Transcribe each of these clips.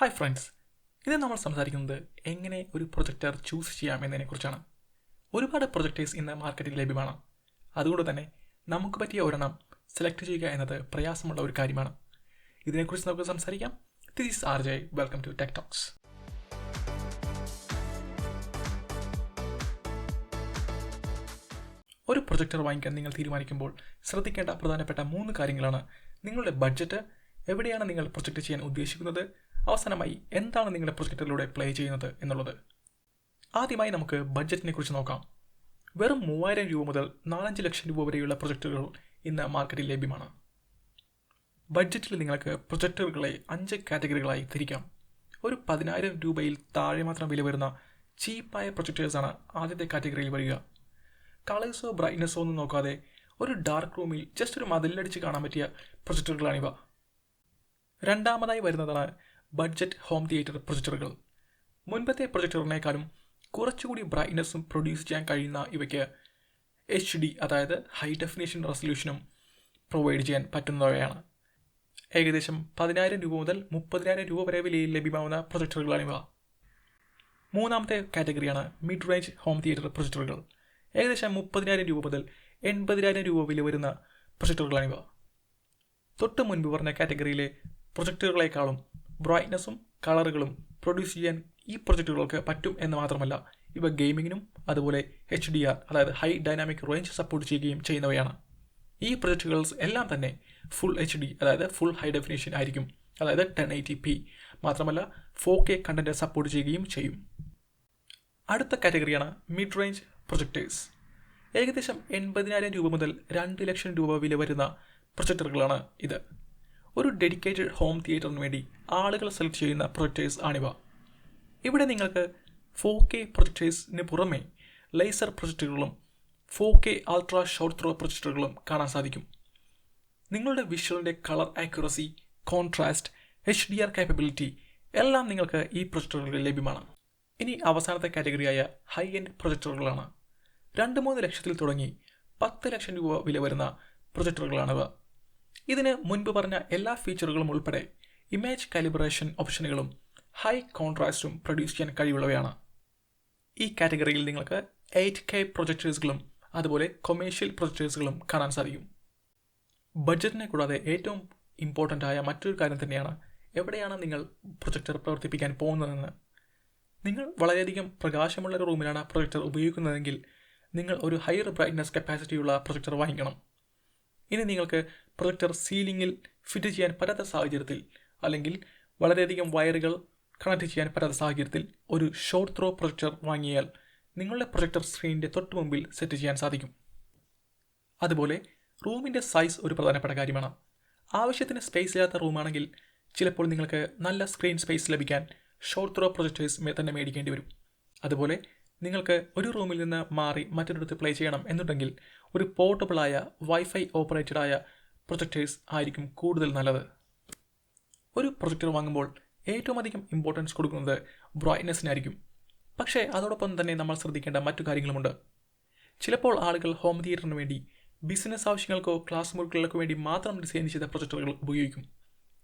Hi friends ഇന്ന് നമ്മൾ സംസാരിക്കുന്നത് എങ്ങനെ ഒരു പ്രൊജക്ടർ ചൂസ് ചെയ്യാം എന്നതിനെക്കുറിച്ചാണ് ഒരുപാട് പ്രൊജക്ടേഴ്സ് ഇന്ന് മാർക്കറ്റിൽ ലഭ്യമാണ്. അതുകൊണ്ട് തന്നെ നമുക്ക് പറ്റിയ ഒരെണ്ണം സെലക്ട് ചെയ്യുക എന്നത് പ്രയാസമുള്ള ഒരു കാര്യമാണ്. ഇതിനെക്കുറിച്ച് നമുക്ക് സംസാരിക്കാം. This is R J welcome to tech talks ഒരു പ്രൊജക്ടർ വാങ്ങിക്കാൻ നിങ്ങൾ തീരുമാനിക്കുമ്പോൾ ശ്രദ്ധിക്കേണ്ട പ്രധാനപ്പെട്ട മൂന്ന് കാര്യങ്ങളാണ് നിങ്ങളുടെ ബഡ്ജറ്റ് എവിടെയാണ് നിങ്ങൾ പ്രൊജക്റ്റ് ചെയ്യാൻ ഉദ്ദേശിക്കുന്നത് അവസാനമായി എന്താണ് നിങ്ങളുടെ പ്രൊജക്റ്റിലൂടെ പ്ലേ ചെയ്യുന്നത് എന്നുള്ളത്? ആദ്യമായി നമുക്ക് ബഡ്ജറ്റിനെ കുറിച്ച് നോക്കാം. വെറും മൂവായിരം രൂപ മുതൽ നാലഞ്ച് ലക്ഷം രൂപ വരെയുള്ള പ്രൊജക്ടറുകൾ ഇന്ന് മാർക്കറ്റിൽ ലഭ്യമാണ്. ബഡ്ജറ്റിൽ നിങ്ങൾക്ക് പ്രൊജക്ടറുകളെ അഞ്ച് കാറ്റഗറികളായി തിരിക്കാം. ഒരു പതിനായിരം രൂപയിൽ താഴെ മാത്രം വില വരുന്ന ചീപ്പായ പ്രൊജക്ടേഴ്സാണ് ആദ്യത്തെ കാറ്റഗറിയിൽ വരിക. കളേഴ്സോ ബ്രൈറ്റ്നസ്സോ ഒന്നും നോക്കാതെ ഒരു ഡാർക്ക് റൂമിൽ ജസ്റ്റ് ഒരു മതിലടിച്ച് കാണാൻ പറ്റിയ പ്രൊജക്ടറുകളാണിവ രണ്ടാമതായി വരുന്നതാണ് ബഡ്ജറ്റ് ഹോം തിയേറ്റർ പ്രൊജക്ടറുകൾ മുൻപത്തെ പ്രൊജക്ടറിനേക്കാളും കുറച്ചുകൂടി ബ്രൈറ്റ്നസ്സും പ്രൊഡ്യൂസ് ചെയ്യാൻ കഴിയുന്ന ഇവയ്ക്ക് എച്ച് ഡി അതായത് ഹൈ ഡെഫിനേഷൻ റെസൊല്യൂഷനും പ്രൊവൈഡ് ചെയ്യാൻ പറ്റുന്നവയാണ്. ഏകദേശം പതിനായിരം രൂപ മുതൽ മുപ്പതിനായിരം രൂപ വരെ വിലയിൽ ലഭ്യമാവുന്ന പ്രൊജക്ടറുകളാണിവ മൂന്നാമത്തെ കാറ്റഗറിയാണ് മിഡ് റേഞ്ച് ഹോം തിയേറ്റർ പ്രൊജക്ടറുകൾ. ഏകദേശം മുപ്പതിനായിരം രൂപ മുതൽ എൺപതിനായിരം രൂപ വില വരുന്ന പ്രൊജക്ടറുകളാണിവ. തൊട്ട് മുൻപ് പറഞ്ഞ കാറ്റഗറിയിലെ പ്രൊജക്ടറുകളെക്കാളും ബ്രൈറ്റ്നസ്സും കളറുകളും പ്രൊഡ്യൂസ് ചെയ്യാൻ ഈ പ്രൊജക്റ്റുകൾക്ക് പറ്റും എന്ന് മാത്രമല്ല ഇവ ഗെയിമിങ്ങിനും അതുപോലെ എച്ച് ഡി ആർ അതായത് ഹൈ ഡൈനാമിക് റേഞ്ച് സപ്പോർട്ട് ചെയ്യുകയും ചെയ്യുന്നവയാണ്. ഈ പ്രൊജക്റ്റുകൾ എല്ലാം തന്നെ ഫുൾ എച്ച് ഡി അതായത് ഫുൾ ഹൈ ഡെഫിനേഷൻ ആയിരിക്കും. അതായത് ടെൻ എയ്റ്റി പി മാത്രമല്ല ഫോർ കെ കണ്ടന്റ് സപ്പോർട്ട് ചെയ്യുകയും ചെയ്യും. അടുത്ത കാറ്റഗറിയാണ് മിഡ് റേഞ്ച് പ്രൊജക്ടേഴ്സ്. ഏകദേശം എൺപതിനായിരം രൂപ മുതൽ രണ്ട് ലക്ഷം രൂപ വില വരുന്ന പ്രൊജക്ടറുകളാണ് ഇത്. ഒരു ഡെഡിക്കേറ്റഡ് ഹോം തിയേറ്ററിന് വേണ്ടി ആളുകൾ സെലക്ട് ചെയ്യുന്ന പ്രൊജക്ടേഴ്സ് ആണിവ. ഇവിടെ നിങ്ങൾക്ക് ഫോർ കെ പ്രൊജക്ടേഴ്സിന് പുറമെ laser പ്രൊജക്ടറുകളും four K ultra short throw പ്രൊജക്ടറുകളും കാണാൻ സാധിക്കും. നിങ്ങളുടെ വിഷ്വലിന്റെ colour accuracy contrast H D R capability എല്ലാം നിങ്ങൾക്ക് ഈ പ്രൊജക്ടറുകളിൽ ലഭ്യമാണ്. ഇനി അവസാനത്തെ കാറ്റഗറിയായ ഹൈ എൻഡ് പ്രൊജക്ടറുകളാണ് രണ്ട് മൂന്ന് ലക്ഷത്തിൽ തുടങ്ങി പത്ത് ലക്ഷം രൂപ വില വരുന്ന പ്രൊജക്ടറുകളാണിവ ഇതിന് മുൻപ് പറഞ്ഞ എല്ലാ ഫീച്ചറുകളും ഉൾപ്പെടെ ഇമേജ് കാലിബ്രേഷൻ ഓപ്ഷനുകളും ഹൈ കോൺട്രാസ്റ്റും പ്രൊഡ്യൂസ് ചെയ്യാൻ കഴിവുള്ളവയാണ്. ഈ കാറ്റഗറിയിൽ നിങ്ങൾക്ക് എയ്റ്റ് കെ പ്രൊജക്ടേഴ്സുകളും അതുപോലെ കൊമേഴ്ഷ്യൽ പ്രൊജക്ടേഴ്സുകളും കാണാൻ സാധിക്കും. ബഡ്ജറ്റിനെ കൂടാതെ ഏറ്റവും ഇമ്പോർട്ടന്റ് ആയ മറ്റൊരു കാര്യം തന്നെയാണ് എവിടെയാണ് നിങ്ങൾ പ്രൊജക്ടർ പ്രവർത്തിപ്പിക്കാൻ പോകുന്നതെന്ന്. നിങ്ങൾ വളരെയധികം പ്രകാശമുള്ള ഒരു റൂമിലാണ് പ്രൊജക്ടർ ഉപയോഗിക്കുന്നതെങ്കിൽ നിങ്ങൾ ഒരു ഹയർ ബ്രൈറ്റ്നസ് കപ്പാസിറ്റിയുള്ള പ്രൊജക്ടർ വാങ്ങിക്കണം. ഇനി നിങ്ങൾക്ക് പ്രൊജക്ടർ സീലിംഗിൽ ഫിറ്റ് ചെയ്യാൻ പറ്റാത്ത സാഹചര്യത്തിൽ അല്ലെങ്കിൽ വളരെയധികം വയറുകൾ കണക്ട് ചെയ്യാൻ പറ്റാത്ത സാഹചര്യത്തിൽ ഒരു ഷോർട്ട് ത്രോ പ്രൊജക്ടർ വാങ്ങിയാൽ നിങ്ങളുടെ പ്രൊജക്ടർ സ്ക്രീനിന്റെ തൊട്ട് മുമ്പിൽ സെറ്റ് ചെയ്യാൻ സാധിക്കും. അതുപോലെ റൂമിന്റെ സൈസ് ഒരു പ്രധാനപ്പെട്ട കാര്യമാണ്. ആവശ്യത്തിന് സ്പേസ് ഇല്ലാത്ത റൂമാണെങ്കിൽ ചിലപ്പോൾ നിങ്ങൾക്ക് നല്ല സ്ക്രീൻ സ്പേസ് ലഭിക്കാൻ ഷോർട്ട് ത്രോ പ്രൊജക്ടേഴ്സ് തന്നെ മേടിക്കേണ്ടി വരും. അതുപോലെ നിങ്ങൾക്ക് ഒരു റൂമിൽ നിന്ന് മാറി മറ്റൊരിടത്ത് പ്ലേ ചെയ്യണം എന്നുണ്ടെങ്കിൽ ഒരു പോർട്ടബിളായ വൈഫൈ ഓപ്പറേറ്റഡായ പ്രൊജക്ടേഴ്സ് ആയിരിക്കും കൂടുതൽ നല്ലത്. ഒരു പ്രൊജക്ടർ വാങ്ങുമ്പോൾ ഏറ്റവും അധികം ഇമ്പോർട്ടൻസ് കൊടുക്കുന്നത് ബ്രൈറ്റ്നെസ്സിനായിരിക്കും പക്ഷേ അതോടൊപ്പം തന്നെ നമ്മൾ ശ്രദ്ധിക്കേണ്ട മറ്റു കാര്യങ്ങളുമുണ്ട്. ചിലപ്പോൾ ആളുകൾ ഹോം തിയേറ്ററിന് വേണ്ടി ബിസിനസ് ആവശ്യങ്ങൾക്കോ ക്ലാസ് മുറികൾക്കോ വേണ്ടി മാത്രം ഡിസൈൻ ചെയ്ത പ്രൊജക്ടറുകൾ ഉപയോഗിക്കും.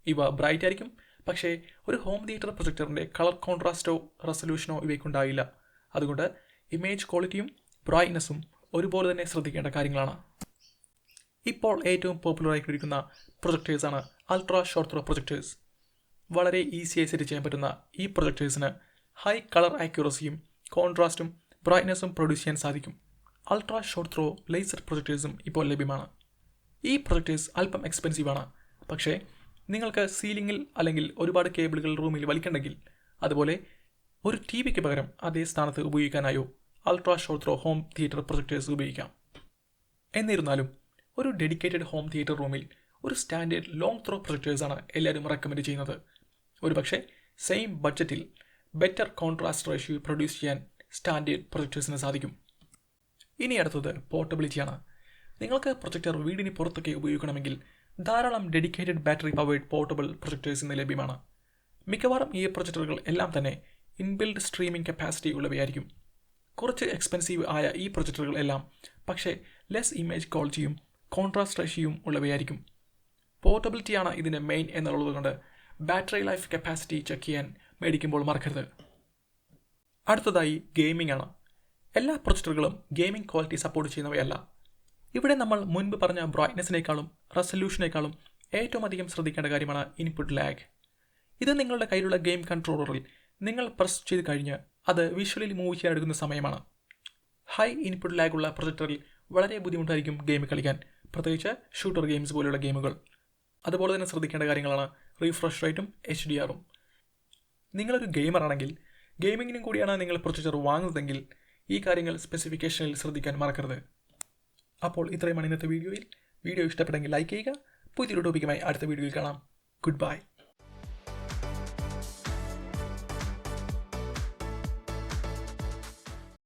ഇവ ബ്രൈറ്റ് ആയിരിക്കും പക്ഷേ ഒരു ഹോം തിയേറ്റർ പ്രൊജക്ടറിന്റെ കളർ കോൺട്രാസ്റ്റോ റെസൊല്യൂഷനോ ഇവയ്ക്കുണ്ടായില്ല അതുകൊണ്ട് ഇമേജ് ക്വാളിറ്റിയും ബ്രൈറ്റ്നസ്സും ഒരുപോലെ തന്നെ ശ്രദ്ധിക്കേണ്ട കാര്യങ്ങളാണ്. ഇപ്പോൾ ഏറ്റവും പോപ്പുലർ ആയിക്കൊണ്ടിരിക്കുന്ന പ്രൊജക്ടേഴ്സാണ് അൾട്രാ ഷോർട്ട് ത്രോ പ്രൊജക്ടേഴ്സ് വളരെ ഈസിയായി സെറ്റ് ചെയ്യാൻ പറ്റുന്ന ഈ പ്രൊജക്ടേഴ്സിന് ഹൈ കളർ ആക്യുറസിയും കോൺട്രാസ്റ്റും ബ്രൈറ്റ്നസ്സും പ്രൊഡ്യൂസ് ചെയ്യാൻ സാധിക്കും. അൾട്രാ ഷോർട്ട് ത്രോ ലേസർ പ്രൊജക്ടേഴ്സും ഇപ്പോൾ ലഭ്യമാണ്. ഈ പ്രൊജക്ടേഴ്സ് അല്പം എക്സ്പെൻസീവാണ് പക്ഷേ നിങ്ങൾക്ക് സീലിംഗിൽ അല്ലെങ്കിൽ ഒരുപാട് കേബിളുകൾ റൂമിൽ വലിക്കണമെങ്കിൽ അതുപോലെ ഒരു ടി വിക്ക് പകരം അതേ സ്ഥാനത്ത് ഉപയോഗിക്കാനായോ ultra short throw home theatre projectors ഉപയോഗിക്കാം. എന്നിരുന്നാലും ഒരു ഡെഡിക്കേറ്റഡ് ഹോം തിയേറ്റർ റൂമിൽ ഒരു സ്റ്റാൻഡേർഡ് ലോങ് ത്രോ പ്രൊജക്ടേഴ്സാണ് എല്ലാവരും റെക്കമെൻഡ് ചെയ്യുന്നത്. ഒരുപക്ഷെ സെയിം ബഡ്ജറ്റിൽ ബെറ്റർ കോൺട്രാസ്റ്റ് റേഷ്യോ പ്രൊഡ്യൂസ് ചെയ്യാൻ സ്റ്റാൻഡേർഡ് പ്രൊജക്ടേഴ്സിന് സാധിക്കും. ഇനി അടുത്തത് പോർട്ടബിലിറ്റിയാണ്. നിങ്ങൾക്ക് പ്രൊജക്ടർ വീടിന് പുറത്തൊക്കെ ഉപയോഗിക്കണമെങ്കിൽ ധാരാളം dedicated battery powered portable projectors ഇന്ന് ലഭ്യമാണ്. മിക്കവാറും ഈ പ്രൊജക്ടറുകൾ എല്ലാം തന്നെ ഇൻബിൽഡ് സ്ട്രീമിംഗ് കപ്പാസിറ്റി ഉള്ളവയായിരിക്കും. കുറച്ച് എക്സ്പെൻസീവ് ആയ ഈ പ്രൊജക്ടറുകൾ എല്ലാം പക്ഷേ ലെസ് ഇമേജ് ക്വാളിറ്റിയും കോൺട്രാസ്റ്റ് റേഷ്യയും ഉള്ളവയായിരിക്കും. പോർട്ടബിലിറ്റിയാണ് ഇതിന്റെ മെയിൻ എന്നുള്ളതുകൊണ്ട് ബാറ്ററി ലൈഫ് കപ്പാസിറ്റി ചെക്ക് ചെയ്യാൻ മേടിക്കുമ്പോൾ മറക്കരുത്. അടുത്തതായി ഗെയിമിംഗ് ആണ്. എല്ലാ പ്രൊജക്ടറുകളും ഗെയിമിംഗ് ക്വാളിറ്റി സപ്പോർട്ട് ചെയ്യുന്നവയല്ല. ഇവിടെ നമ്മൾ മുൻപ് പറഞ്ഞ ബ്രൈറ്റ്നെസ്സിനേക്കാളും റെസൊല്യൂഷനേക്കാളും ഏറ്റവും അധികം ശ്രദ്ധിക്കേണ്ട കാര്യമാണ് ഇൻപുട്ട് ലാഗ് ഇത് നിങ്ങളുടെ കയ്യിലുള്ള ഗെയിം കൺട്രോളറിൽ നിങ്ങൾ പ്രസ് ചെയ്ത് കഴിഞ്ഞ് അത് വിഷ്വലിൽ മൂവ് ചെയ്യാൻ എടുക്കുന്ന സമയമാണ്. ഹൈ ഇൻപുട്ട് ലാഗുള്ള പ്രൊജക്ടറിൽ വളരെ ബുദ്ധിമുട്ടായിരിക്കും ഗെയിം കളിക്കാൻ. പ്രത്യേകിച്ച് ഷൂട്ടർ ഗെയിംസ് പോലെയുള്ള ഗെയിമുകൾ അതുപോലെ തന്നെ ശ്രദ്ധിക്കേണ്ട കാര്യങ്ങളാണ് റീഫ്രഷ് റേറ്റും എച്ച് ഡി ആറും നിങ്ങളൊരു ഗെയിമറാണെങ്കിൽ ഗെയിമിങ്ങിനും കൂടിയാണ് നിങ്ങൾ പ്രൊജക്ടർ വാങ്ങുന്നതെങ്കിൽ ഈ കാര്യങ്ങൾ സ്പെസിഫിക്കേഷനിൽ ശ്രദ്ധിക്കാൻ മറക്കരുത്. അപ്പോൾ ഇത്രയുമാണ് ഇന്നത്തെ വീഡിയോയിൽ വീഡിയോ ഇഷ്ടപ്പെട്ടെങ്കിൽ ലൈക്ക് ചെയ്യുക. പുതിയൊരു ടോപ്പിക്കുമായി അടുത്ത വീഡിയോയിൽ കാണാം. Good bye